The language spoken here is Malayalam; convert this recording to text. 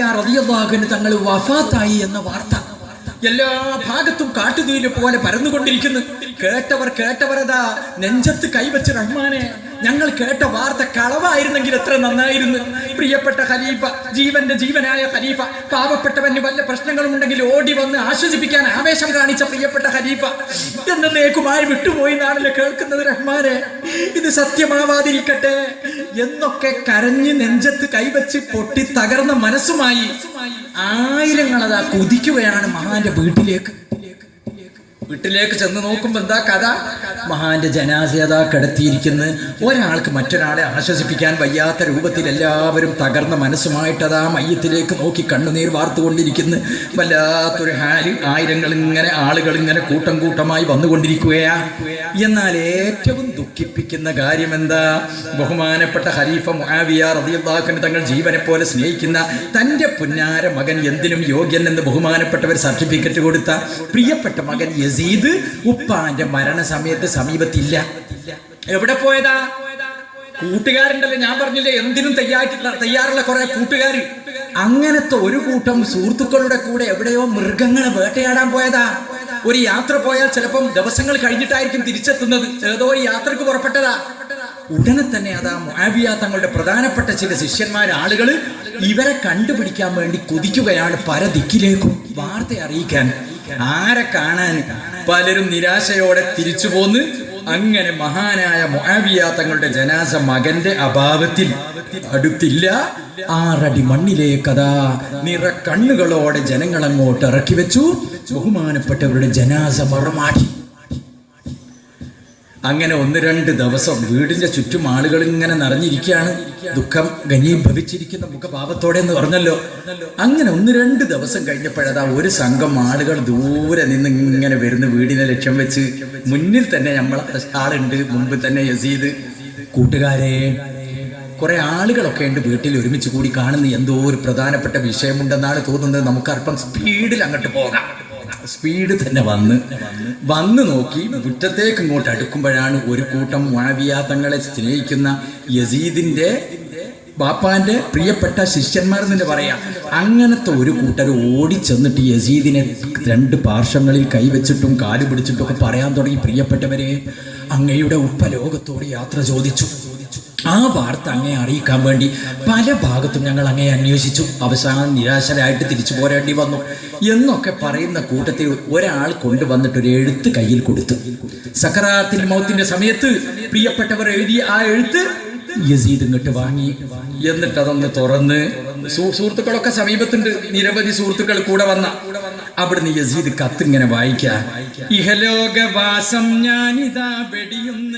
തങ്ങൾ വഫാത്തായി എന്ന വാർത്ത. എല്ലാ ഭാഗത്തും കാട്ടുതീൽ പോലെ പരന്നുകൊണ്ടിരിക്കുന്നു. കേട്ടവർ കേട്ടവരതാ നെഞ്ചത്ത് കൈവച്ച റഹ്മാനെ. ഞങ്ങൾ കേട്ട വാർത്ത കളവായിരുന്നെങ്കിൽ എത്ര നന്നായിരുന്നു. പ്രിയപ്പെട്ട ഖലീഫ ജീവന്റെ ജീവനായ ഖലീഫ പാവപ്പെട്ടവന് വല്ല പ്രശ്നങ്ങളും ഉണ്ടെങ്കിൽ ഓടി വന്ന് ആശ്വസിപ്പിക്കാൻ ആവേശം കാണിച്ച പ്രിയപ്പെട്ട ഖലീഫ. എന്നേക്കുമായി വിട്ടുപോയി നാളിലെ കേൾക്കുന്നത് റഹ്മാനെ. ഇത് സത്യമാവാതിരിക്കട്ടെ എന്നൊക്കെ കരഞ്ഞ് നെഞ്ചത്ത് കൈവച്ച് പൊട്ടി തകർന്ന മനസ്സുമായി ആയിരങ്ങളതാ കൊതിക്കുകയാണ് മഹാന്റെ വീട്ടിലേക്ക്. വീട്ടിലേക്ക് ചെന്ന് നോക്കുമ്പോൾ എന്താ കഥ? മഹാന്റെ ജനാസയതാ കിടത്തിയിരിക്കുന്നു. ഒരാൾക്ക് മറ്റൊരാളെ ആശ്വസിപ്പിക്കാൻ വയ്യാത്ത രൂപത്തിൽ എല്ലാവരും തകർന്ന മനസ്സുമായിട്ട് മനസ്സുമായിട്ടതാ മയ്യത്തിലേക്ക് നോക്കി കണ്ണുനീർ വാർത്തുകൊണ്ടിരിക്കുന്നു. വല്ലാത്തൊരു ഹാരി ആയിരങ്ങൾ ഇങ്ങനെ ആളുകൾ ഇങ്ങനെ കൂട്ടം കൂട്ടമായി വന്നുകൊണ്ടിരിക്കുകയാ. എന്നാൽ ഏറ്റവും ദുഃഖിപ്പിക്കുന്ന കാര്യം എന്താ ബഹുമാനപ്പെട്ട ഹരീഫ മുആവിയ റളിയല്ലാഹു തങ്ങൾ ജീവനെ പോലെ സ്നേഹിക്കുന്ന തന്റെ പുന്നാര മകൻ എന്തിനും യോഗ്യൻ എന്ന് ബഹുമാനപ്പെട്ടവർ സർട്ടിഫിക്കറ്റ് കൊടുത്ത പ്രിയപ്പെട്ട മകൻ യസീദ് ഉപ്പാന്റെ മരണസമയത്ത് സമീപത്തില്ല. എവിടെ പോയതാ? കൂട്ടുകാരുണ്ടല്ലോ ഞാൻ പറഞ്ഞില്ലേ എന്തിനും തയ്യാറായിട്ടുള്ള തയ്യാറുള്ള കുറെ കൂട്ടുകാർ അങ്ങനത്തെ ഒരു കൂട്ടം സുഹൃത്തുക്കളുടെ കൂടെ എവിടെയോ മൃഗങ്ങളെ വേട്ടയാടാൻ പോയതാ. ഒരു യാത്ര പോയാൽ ചിലപ്പം ദിവസങ്ങൾ കഴിഞ്ഞിട്ടായിരിക്കും തിരിച്ചെത്തുന്നത്. ഏതോ ഒരു യാത്രയ്ക്ക് പുറപ്പെട്ടതാ. ഉടനെ തന്നെ അതാ മുആവിയ തങ്ങളുടെ പ്രധാനപ്പെട്ട ചില ശിഷ്യന്മാരാളുകൾ ഇവരെ കണ്ടുപിടിക്കാൻ വേണ്ടി കൊതിക്കുകയാണ് പല ദിക്കിലേക്കും. വാർത്ത അറിയിക്കാൻ ആരെ കാണാൻ പലരും നിരാശയോടെ തിരിച്ചു പോന്ന് അങ്ങനെ മഹാനായ മുആവിയ തങ്ങളുടെ ജനാസ മകന്റെ അഭാവത്തിൽ അടുത്തില്ല. ആറടി മണ്ണിലേക്കതാ നിറ കണ്ണുകളോടെ ജനങ്ങൾ അങ്ങോട്ട് ഇറക്കി വെച്ചു. ബഹുമാനപ്പെട്ടവരുടെ ജനാസ മറമാടി. അങ്ങനെ ഒന്ന് രണ്ട് ദിവസം വീടിന്റെ ചുറ്റും ആളുകൾ ഇങ്ങനെ നിറഞ്ഞിരിക്കുകയാണ്. ദുഃഖം ഗനിയും ഭവിച്ചിരിക്കുന്ന മുഖഭാവത്തോടെ എന്ന് പറഞ്ഞല്ലോ. അങ്ങനെ ഒന്ന് രണ്ട് ദിവസം കഴിഞ്ഞപ്പോഴതാ ഒരു സംഘം ആളുകൾ ദൂരെ നിന്ന് ഇങ്ങനെ വരുന്ന വീടിനെ ലക്ഷ്യം വെച്ച്. മുന്നിൽ തന്നെ നമ്മളെ ആളുണ്ട് മുമ്പ് തന്നെ യസീദ്. കൂട്ടുകാരെ കുറെ ആളുകളൊക്കെ ഉണ്ട് വീട്ടിൽ ഒരുമിച്ച് കൂടി കാണുന്ന. എന്തോ ഒരു പ്രധാനപ്പെട്ട വിഷയമുണ്ടെന്നാണ് തോന്നുന്നത്. നമുക്ക് അല്പം സ്പീഡിൽ അങ്ങോട്ട് പോകാം. സ്പീഡ് തന്നെ വന്ന് വന്ന് നോക്കി മുറ്റത്തേക്ക് ഇങ്ങോട്ട് അടുക്കുമ്പോഴാണ് ഒരു കൂട്ടം മുഴവിയ തങ്ങളെ സ്നേഹിക്കുന്ന യസീദിന്റെ ബാപ്പാന്റെ പ്രിയപ്പെട്ട ശിഷ്യന്മാർ എന്ന് പറയാം അങ്ങനത്തെ ഒരു കൂട്ടർ ഓടി ചെന്നിട്ട് യസീദിനെ രണ്ട് പാർശ്വങ്ങളിൽ കൈവച്ചിട്ടും കാൽ പിടിച്ചിട്ടും ഒക്കെ പറയാൻ തുടങ്ങി പ്രിയപ്പെട്ടവരെ. അങ്ങയുടെ ഉപ്പ ലോകത്തോട് യാത്ര ചോദിച്ചു. ആ വാർത്ത അങ്ങയെ അറിയിക്കാൻ വേണ്ടി പല ഭാഗത്തും ഞങ്ങൾ അങ്ങയെ അന്വേഷിച്ചു. അവസാനം നിരാശരായിട്ട് തിരിച്ചു പോരേണ്ടി വന്നു. എന്നൊക്കെ പറയുന്ന കൂട്ടത്തിൽ ഒരാൾ കൊണ്ടുവന്നിട്ട് ഒരു എഴുത്ത് കയ്യിൽ കൊടുത്തു. സക്കറാത്തിൽ മൗത്തിന്റെ സമയത്ത് പ്രിയപ്പെട്ടവർ എഴുതിയ ആ എഴുത്ത് യസീദ് ഇങ്ങോട്ട് വാങ്ങി. എന്നിട്ട് അതൊന്ന് തുറന്ന് സുഹൃത്തുക്കളൊക്കെ സമീപത്തുണ്ട്. നിരവധി സുഹൃത്തുക്കൾ കൂടെ വന്ന. അവിടുന്ന് യസീദ് കത്ത് ഇങ്ങനെ വായിക്കാം. ഇഹലോകവാസം ഞാനിതാ വെടിയുന്ന